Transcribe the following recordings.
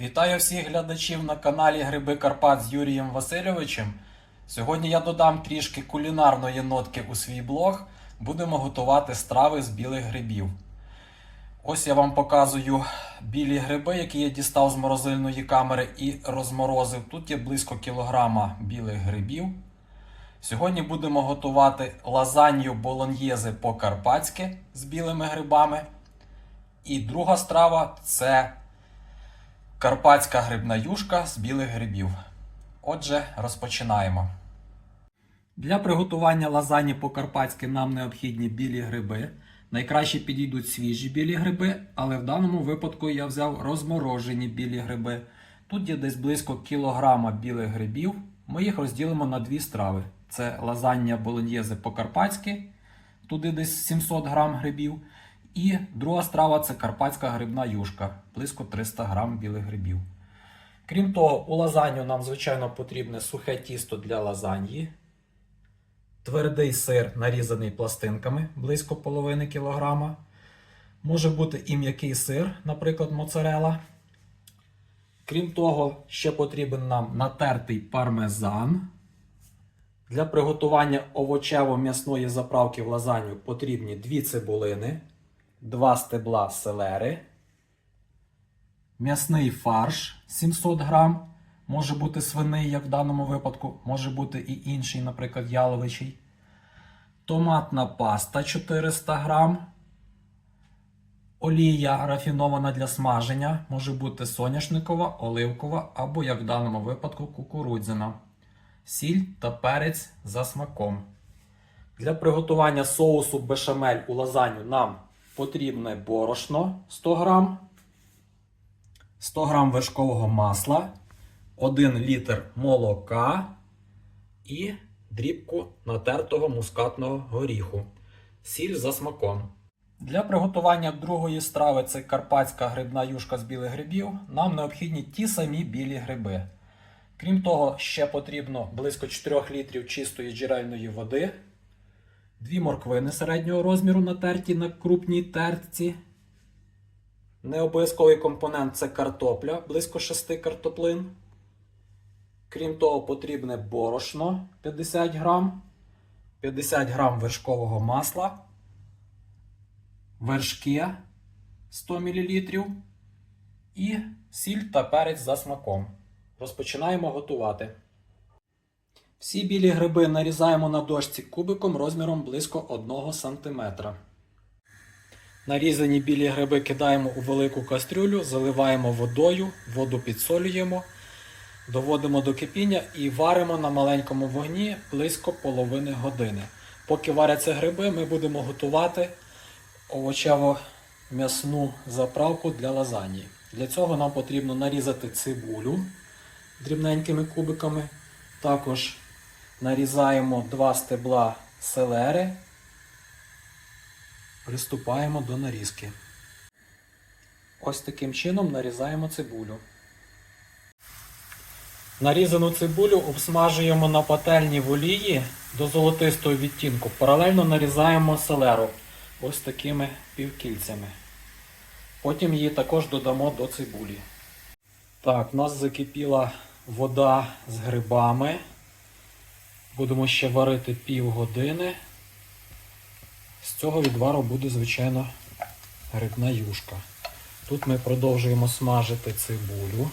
Вітаю всіх глядачів на каналі Гриби Карпат з Юрієм Васильовичем. Сьогодні я додам трішки кулінарної нотки у свій блог. Будемо готувати страви з білих грибів. Ось я вам показую білі гриби, які я дістав з морозильної камери і розморозив. Тут є близько кілограма білих грибів. Сьогодні будемо готувати лазанью болоньєзи по-карпатськи з білими грибами. І друга страва це карпатська грибна юшка з білих грибів. Отже, розпочинаємо. Для приготування лазані по-карпатськи нам необхідні білі гриби. Найкраще підійдуть свіжі білі гриби, але в даному випадку я взяв розморожені білі гриби. Тут є десь близько кілограма білих грибів. Ми їх розділимо на дві страви: це лазання болоньєзи по-карпатськи, туди десь 700 грам грибів. І друга страва це карпатська грибна юшка, близько 300 грам білих грибів. Крім того, у лазанью нам, звичайно, потрібне сухе тісто для лазаньї, твердий сир, нарізаний пластинками, близько половини кілограма. Може бути і м'який сир, наприклад, моцарела. Крім того, ще потрібен нам натертий пармезан. Для приготування овочево-м'ясної заправки в лазанью потрібні 2 цибулини, 2 стебла селери, м'ясний фарш 700 грам. Може бути свиний, як в даному випадку, може бути і інший, наприклад, яловичий. Томатна паста 400 грам. Олія рафінована для смаження. Може бути соняшникова, оливкова або, як в даному випадку, кукурудзяна. Сіль та перець за смаком. Для приготування соусу бешамель у лазанью нам потрібне борошно 100 грам, 100 грам вершкового масла, 1 літр молока і дрібку натертого мускатного горіху. Сіль за смаком. Для приготування другої страви це карпатська грибна юшка з білих грибів. Нам необхідні ті самі білі гриби. Крім того, ще потрібно близько 4 літрів чистої джерельної води, дві морквини середнього розміру натерті на крупній тертці. Необов'язковий компонент це картопля, близько 6 картоплин. Крім того, потрібне борошно 50 грам, 50 грам вершкового масла, вершки 100 мл і сіль та перець за смаком. Розпочинаємо готувати. Всі білі гриби нарізаємо на дошці кубиком розміром близько 1 см. Нарізані білі гриби кидаємо у велику кастрюлю, заливаємо водою, воду підсолюємо, доводимо до кипіння і варимо на маленькому вогні близько половини години. Поки варяться гриби, ми будемо готувати овочево-м'ясну заправку для лазаньї. Для цього нам потрібно нарізати цибулю дрібненькими кубиками. Також нарізаємо два стебла селери. Приступаємо до нарізки. Ось таким чином нарізаємо цибулю. Нарізану цибулю обсмажуємо на пательні в олії до золотистого відтінку. Паралельно нарізаємо селеру ось такими півкільцями. Потім її також додамо до цибулі. Так, у нас закипіла вода з грибами. Будемо ще варити півгодини. З цього відвару буде, звичайно, грибна юшка. Тут ми продовжуємо смажити цибулю.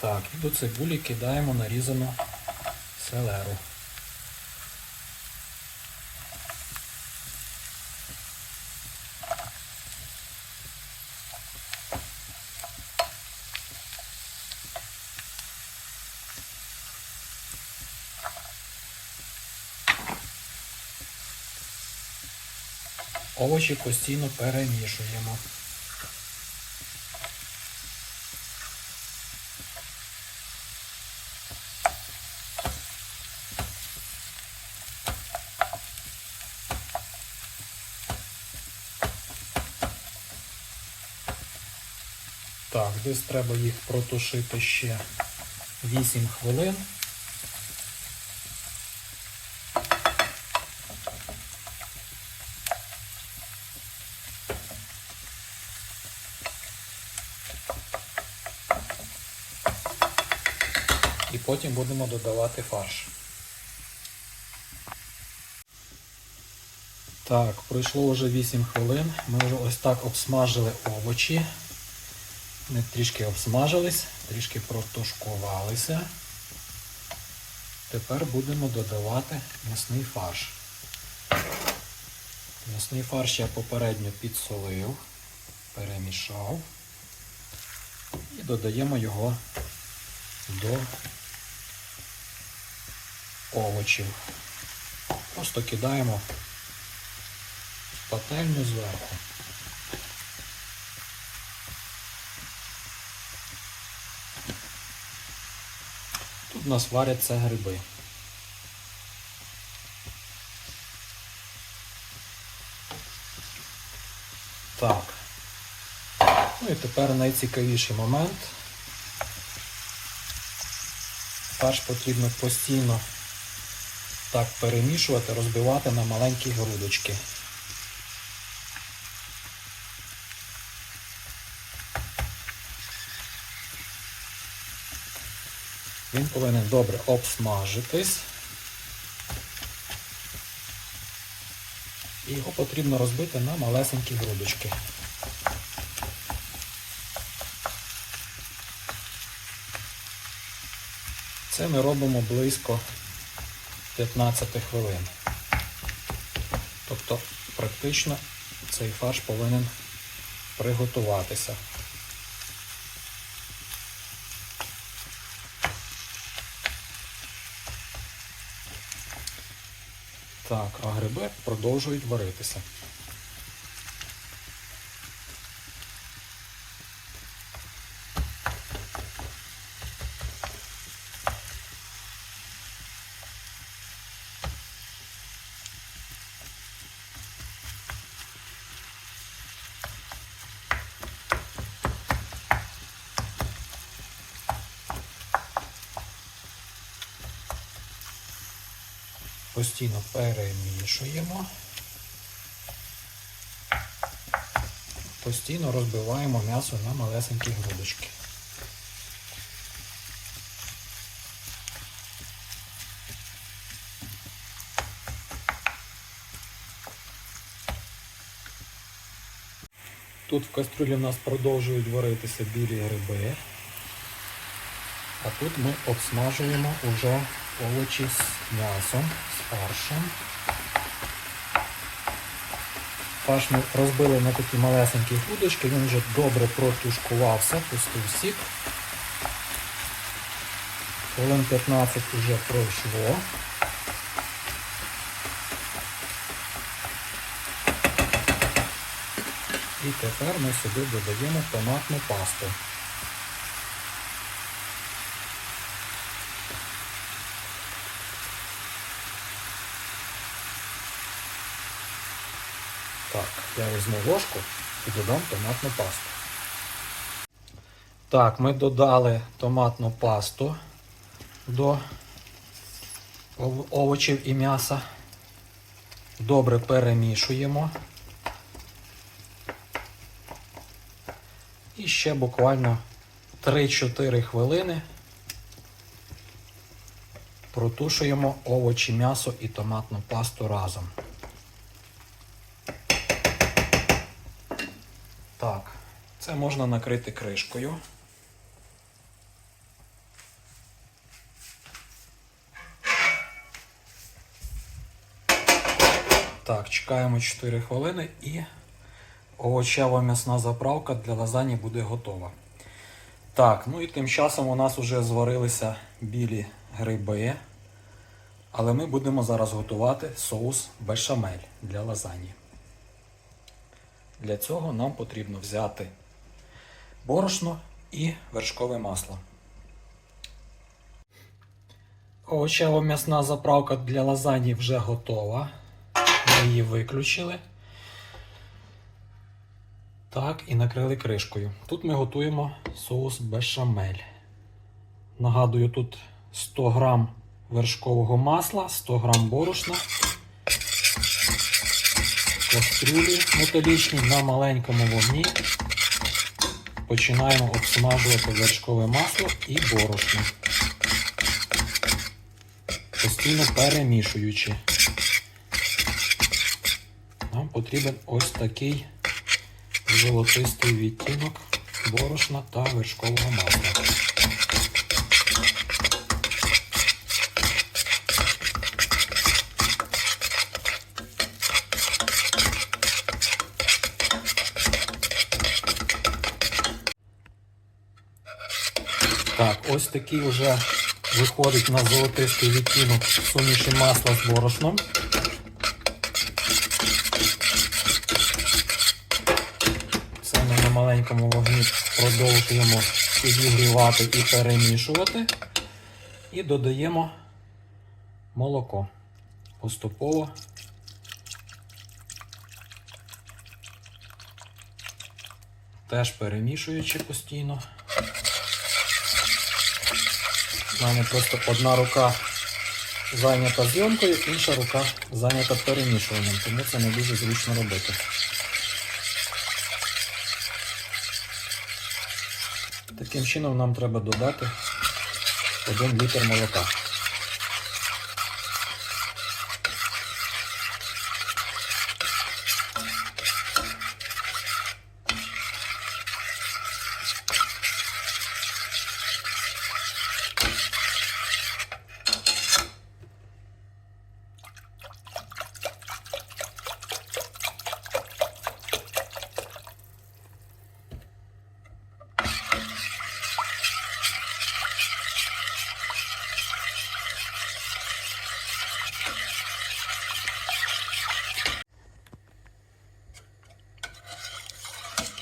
Так, і до цибулі кидаємо нарізану селеру. Овочі постійно перемішуємо. Так, десь треба їх протушити ще 8 хвилин. і потім будемо додавати фарш. Так, пройшло вже 8 хвилин. Ми вже ось так обсмажили овочі. Вони трішки обсмажились, трішки протушкувалися. Тепер будемо додавати м'ясний фарш. М'ясний фарш я попередньо підсолив, перемішав і додаємо його до овочів. Просто кидаємо в пательню зверху. Тут у нас варяться гриби. Так. Ну і тепер найцікавіший момент. Фарш потрібно постійно так перемішувати, розбивати на маленькі грудочки. Він повинен добре обсмажитись. І його потрібно розбити на малесенькі грудочки. Це ми робимо близько 15 хвилин. Тобто практично цей фарш повинен приготуватися. Так, а гриби продовжують варитися. Постійно перемішуємо. Постійно розбиваємо м'ясо на малесенькі грудочки. Тут в кастрюлі в нас продовжують варитися білі гриби. А тут ми обсмажуємо уже овочі з м'ясом, з фаршем. Фарш ми розбили на такі малесенькі грудочки, він вже добре протушкувався, пустив сік. Хвилин 15 вже пройшло. І тепер ми сюди додаємо томатну пасту. Так, я візьму ложку і додам томатну пасту. Так, ми додали томатну пасту до овочів і м'яса. Добре перемішуємо. І ще буквально 3-4 хвилини протушуємо овочі, м'ясо і томатну пасту разом. Так, це можна накрити кришкою. Так, чекаємо 4 хвилини і овочева м'ясна заправка для лазані буде готова. Так, ну і тим часом у нас вже зварилися білі гриби. Але ми будемо зараз готувати соус бешамель для лазані. Для цього нам потрібно взяти борошно і вершкове масло. Овочево м'ясна заправка для лазані вже готова. Ми її виключили. Так, і накрили кришкою. Тут ми готуємо соус бешамель. Нагадую, тут 100 грам вершкового масла, 100 грам борошна, кастрюлі металічні на маленькому вогні. Починаємо обсмажувати вершкове масло і борошно. постійно перемішуючи. Нам потрібен ось такий золотистий відтінок борошна та вершкового масла. Так, ось такий вже виходить на золотистий відтінок суміші масла з борошном. Ми на маленькому вогні продовжуємо підігрівати і перемішувати. І додаємо молоко поступово. Теж перемішуючи постійно. У мене просто одна рука зайнята зйомкою, інша рука зайнята перемішуванням, тому це не дуже зручно робити. Таким чином нам треба додати 1 літр молока.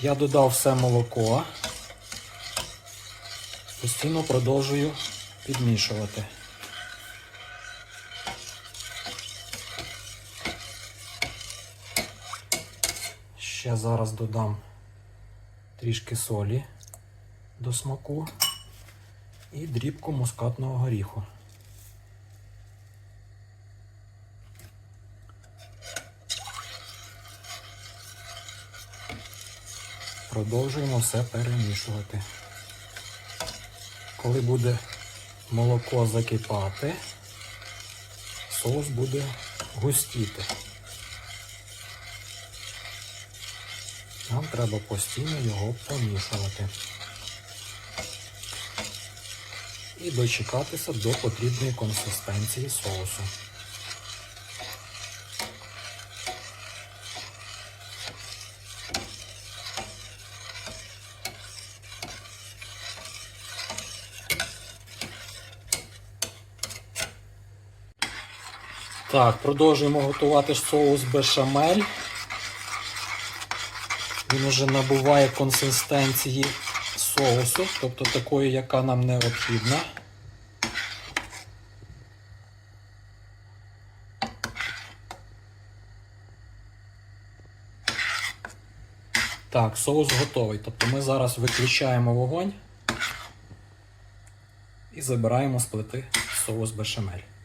Я додав все молоко. Постійно продовжую підмішувати. Ще зараз додам трішки солі до смаку і дрібку мускатного горіху. Продовжуємо все перемішувати. Коли буде молоко закипати, соус буде густіти. Нам треба постійно його помішувати. І дочекатися до потрібної консистенції соусу. Так, продовжуємо готувати соус бешамель. Він уже набуває консистенції соусу, тобто такої, яка нам необхідна. Так, соус готовий. Тобто ми зараз виключаємо вогонь і забираємо з плити соус бешамель.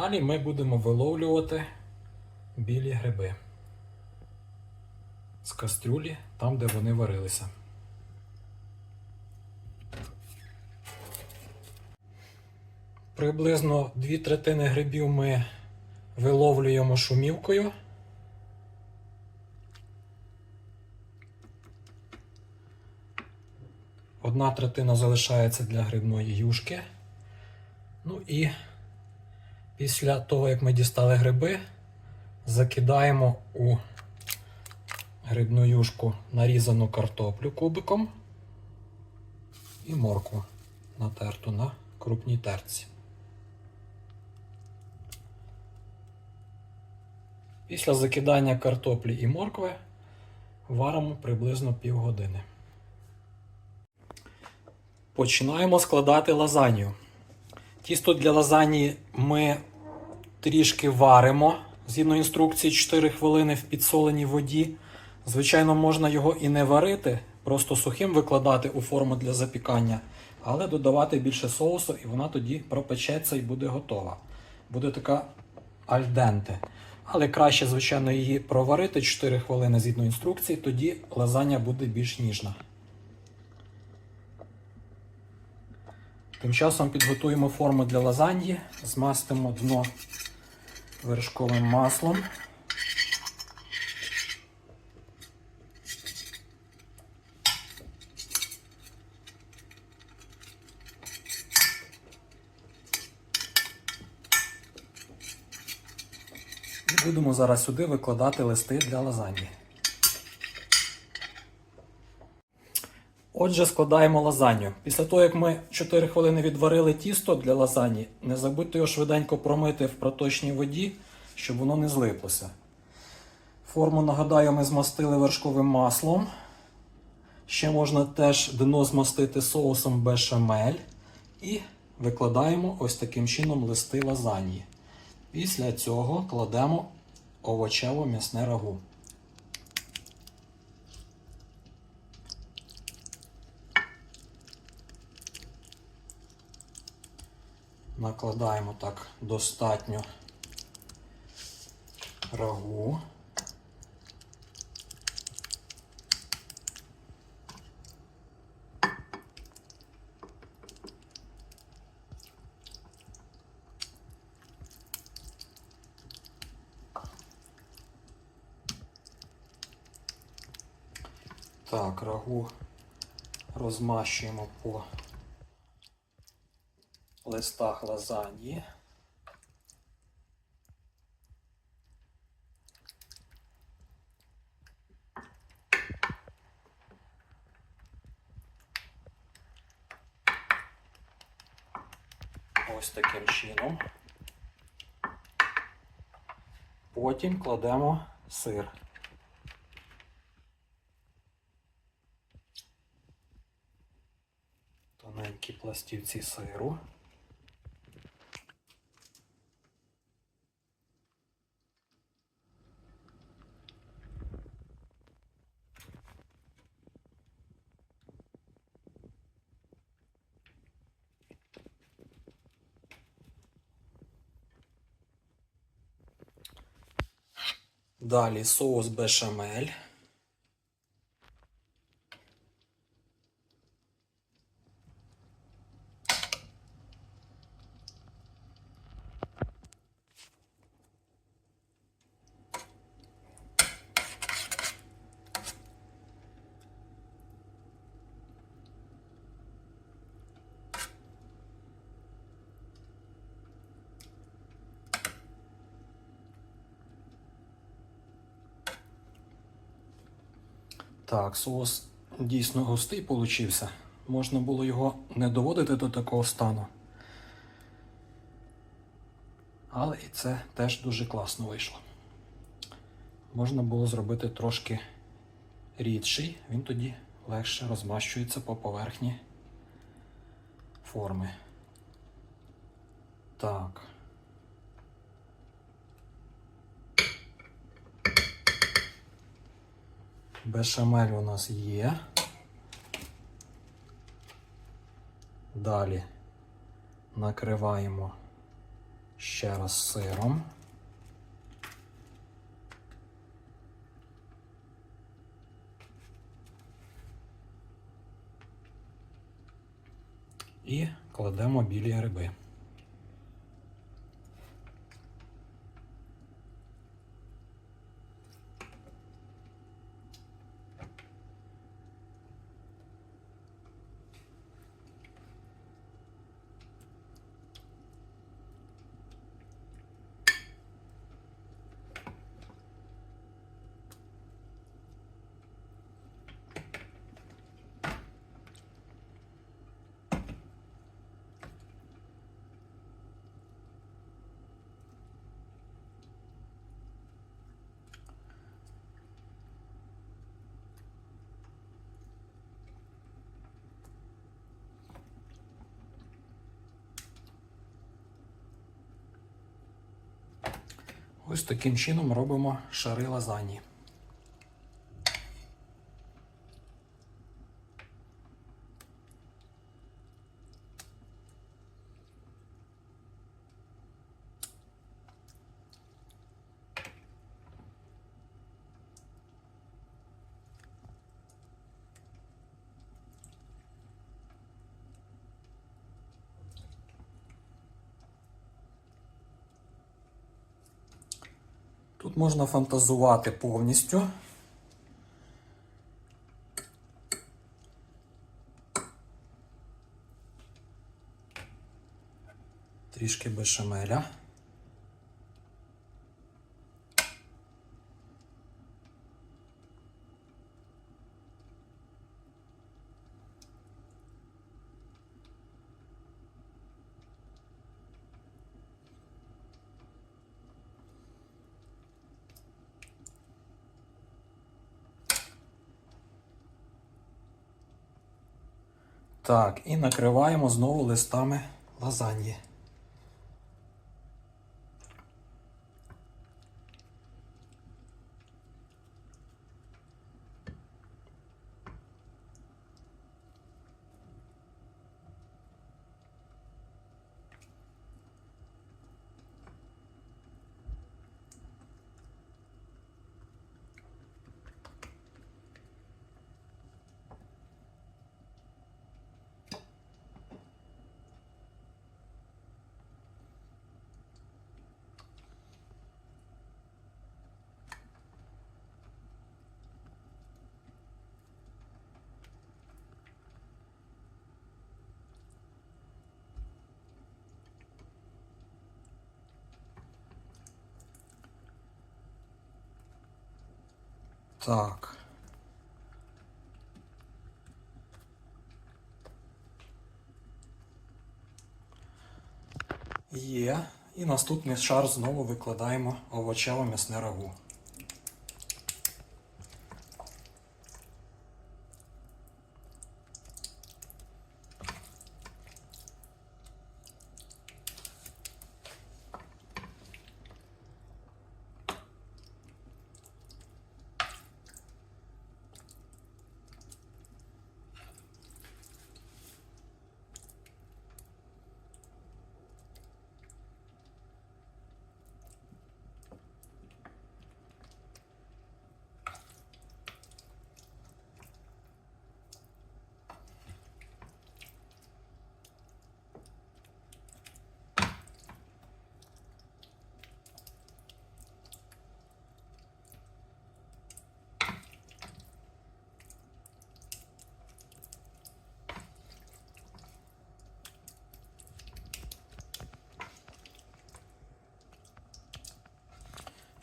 Далі ми будемо виловлювати білі гриби з кастрюлі, там, де вони варилися. Приблизно дві третини грибів ми виловлюємо шумівкою. Одна третина залишається для грибної юшки. Ну і Після того, як ми дістали гриби, закидаємо у грибну юшку нарізану картоплю кубиком і моркву натерту на крупній терці. Після закидання картоплі і моркви варимо приблизно півгодини. Починаємо складати лазанью. Тісто для лазаньї ми трішки варимо згідно інструкції 4 хвилини в підсоленій воді. Звичайно, можна його і не варити, просто сухим викладати у форму для запікання, але додавати більше соусу, і вона тоді пропечеться і буде готова. Буде така альденте. Але краще, звичайно, її проварити 4 хвилини згідно інструкції, тоді лазанья буде більш ніжна. Тим часом підготуємо форму для лазаньї, змастимо дно вершковим маслом. І будемо зараз сюди викладати листи для лазаньї. Отже, складаємо лазанью. Після того, як ми 4 хвилини відварили тісто для лазані, не забудьте його швиденько промити в проточній воді, щоб воно не злиплося. Форму, нагадаю, ми змастили вершковим маслом. Ще можна теж дно змастити соусом бешамель. І викладаємо ось таким чином листи лазаньї. Після цього кладемо овочево м'ясне рагу. Накладаємо так достатньо рагу. Так, рагу розмащуємо по листах лазаньї. Ось таким чином. Потім кладемо сир. Тоненькі пластівці сиру. Далі соус бешамель. Так, соус дійсно густий получився. Можна було його не доводити до такого стану. Але і це теж дуже класно вийшло. Можна було зробити трошки рідший, він тоді легше розмащується по поверхні форми. Так. Бешамель у нас є. Далі накриваємо ще раз сиром. І кладемо білі гриби. Ось таким чином робимо шари лазані. Тут можна фантазувати повністю. Трішки бешамеля. Так, і накриваємо знову листами лазаньї. Так. Є. І наступний шар знову викладаємо овочево м'ясне рагу.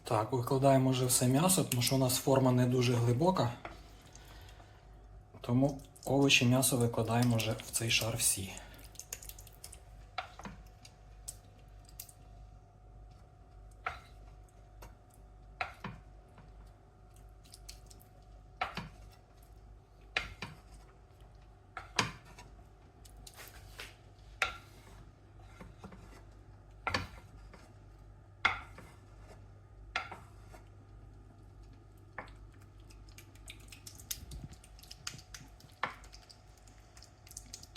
Так, викладаємо вже все м'ясо, тому що у нас форма не дуже глибока. Тому овочі м'ясо викладаємо вже в цей шар всі.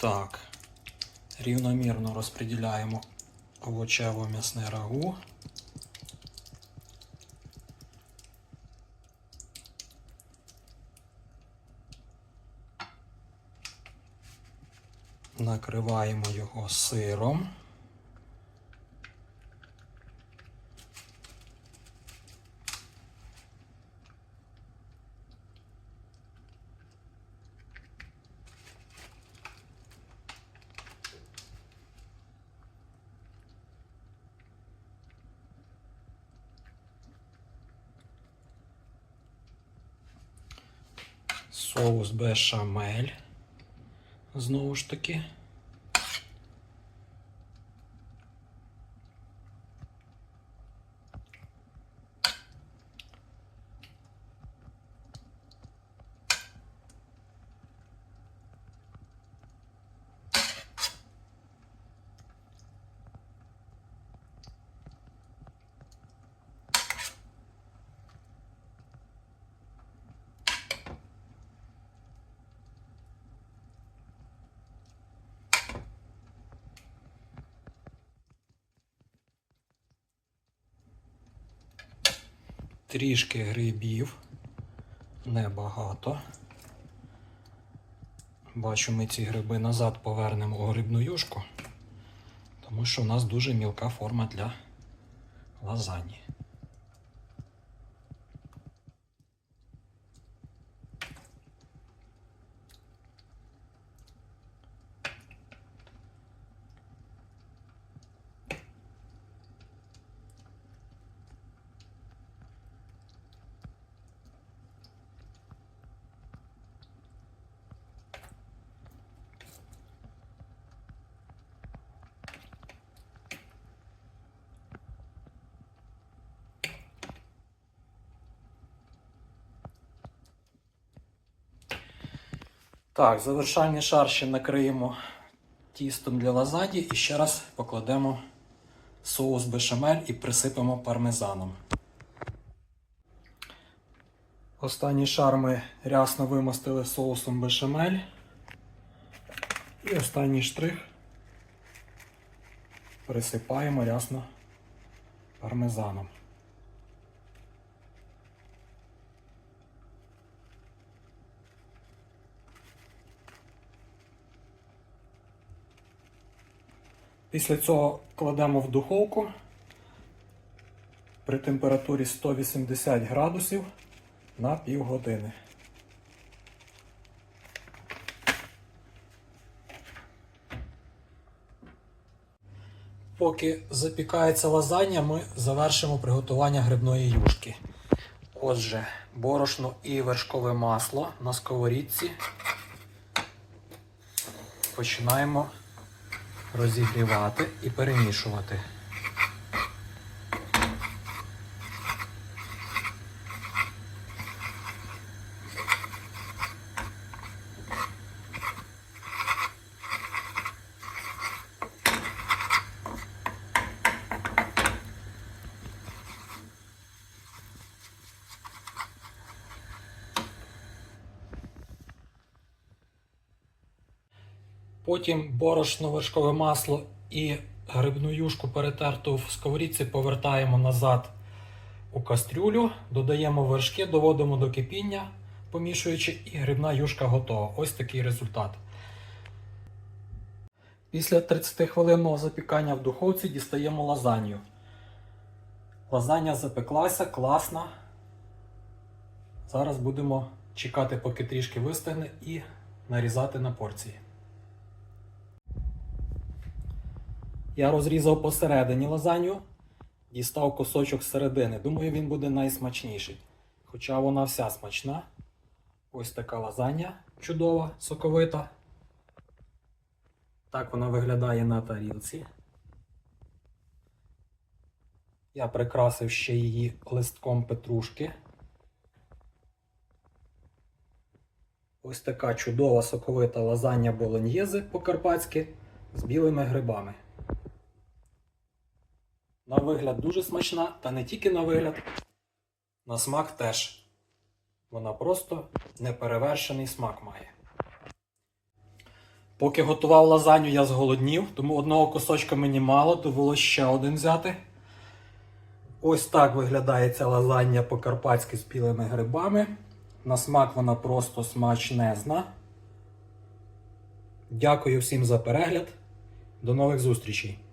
Так, рівномірно розподіляємо овочево м'ясне рагу. Накриваємо його сиром. Соус бешамель. Знову ж таки. Трішки грибів. Небагато. Бачу, ми ці гриби назад повернемо у грибну юшку, тому що у нас дуже мілка форма для лазані. Так, завершальний шар ще накриємо тістом для лазаді і ще раз покладемо соус бешамель і присипемо пармезаном. Останній шар ми рясно вимостили соусом бешамель. І останній штрих присипаємо рясно пармезаном. Після цього кладемо в духовку при температурі 180 градусів на півгодини. Поки запікається лазанья, ми завершимо приготування грибної юшки. Отже, борошно і вершкове масло на сковорідці. Починаємо розігрівати і перемішувати. Потім борошно, вершкове масло і грибну юшку перетерту в сковорідці повертаємо назад у кастрюлю, додаємо вершки, доводимо до кипіння, помішуючи, і грибна юшка готова. Ось такий результат. Після 30 хвилинного запікання в духовці дістаємо лазанью. Лазання запеклася, класна. Зараз будемо чекати, поки трішки вистигне, і нарізати на порції. Я розрізав посередині лазанью, дістав кусочок середини. Думаю, він буде найсмачніший. Хоча вона вся смачна. Ось така лазанья чудова, соковита. Так вона виглядає на тарілці. Я прикрасив ще її листком петрушки. Ось така чудова соковита лазанья болоньєзи по-карпатськи з білими грибами. На вигляд дуже смачна, та не тільки на вигляд, на смак теж. Вона просто неперевершений смак має. Поки готував лазанью, я зголоднів, тому одного кусочка мені мало, довелося ще один взяти. Ось так виглядає ця лазанья по-карпатськи з білими грибами. На смак вона просто смачнезна. Дякую всім за перегляд. До нових зустрічей!